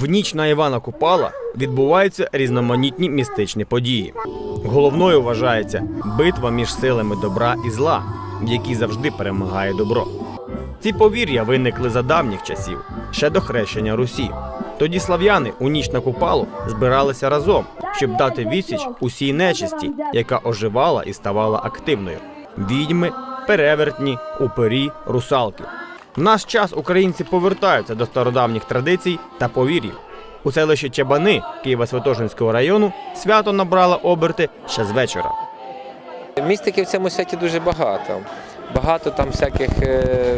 В ніч на Івана Купала відбуваються різноманітні містичні події. Головною вважається битва між силами добра і зла, в якій завжди перемагає добро. Ці повір'я виникли за давніх часів, ще до хрещення Русі. Тоді слав'яни у ніч на Купалу збиралися разом, щоб дати відсіч усій нечисті, яка оживала і ставала активною: відьми, перевертні, упері, русалки. В наш час українці повертаються до стародавніх традицій та повір'їв. У селищі Чабани Києво-Святошинського району свято набрало оберти ще з вечора. Містики в цьому святі дуже багато. Багато там всяких е,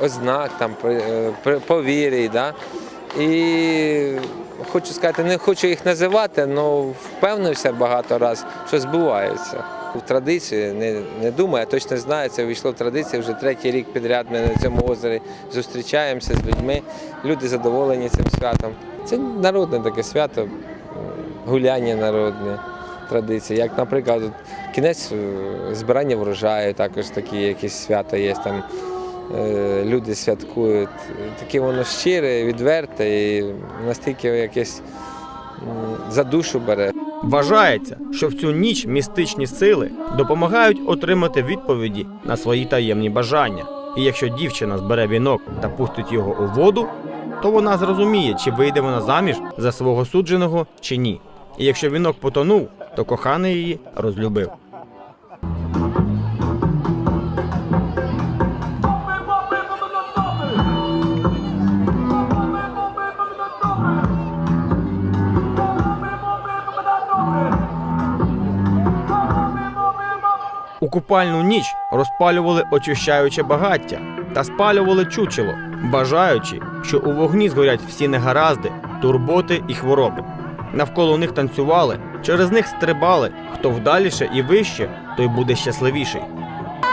ознак, там, е, повірій. Да? І хочу сказати, не хочу їх називати, але впевнився багато разів, що збуваються. В традиції, не, не думаю, а точно знаю, це війшло в традицію. Вже третій рік підряд ми на цьому озері зустрічаємося з людьми. Люди задоволені цим святом. Це народне таке свято, гуляння народне традиції. Як, наприклад, кінець е, збирання врожаю, також такі якісь свята є там. е, Люди святкують. Таке воно щире, відверте і настільки якесь за душу бере. Вважається, що в цю ніч містичні сили допомагають отримати відповіді на свої таємні бажання. І якщо дівчина збере вінок та пустить його у воду, то вона зрозуміє, чи вийде вона заміж за свого судженого чи ні. І якщо вінок потонув, то коханий її розлюбив. У купальну ніч розпалювали очищаюче багаття та спалювали чучело, бажаючи, що у вогні згорять всі негаразди, турботи і хвороби. Навколо них танцювали, через них стрибали. Хто вдаліше і вище, той буде щасливіший.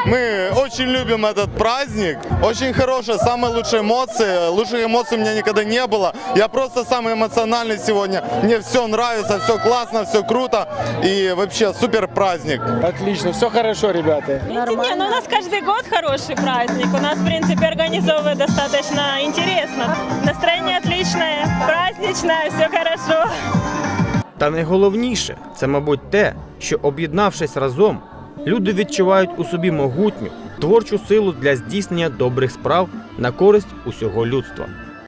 Мы очень любим этот праздник. Очень хорошие, самые лучшие эмоции. Лучших эмоций у меня никогда не было. Я просто самый эмоциональный сегодня. Мне все нравится, все классно, все круто. И вообще супер праздник. Отлично, все хорошо, ребята. Не, ну у нас каждый год хороший праздник. У нас, в принципе, организовывают достаточно интересно. Настроение отличное, праздничное, все хорошо. Та найголовніше це, мабуть, те, що об'єднавшись разом, люди відчувають у собі могутню творчу силу для здійснення добрих справ на користь усього людства.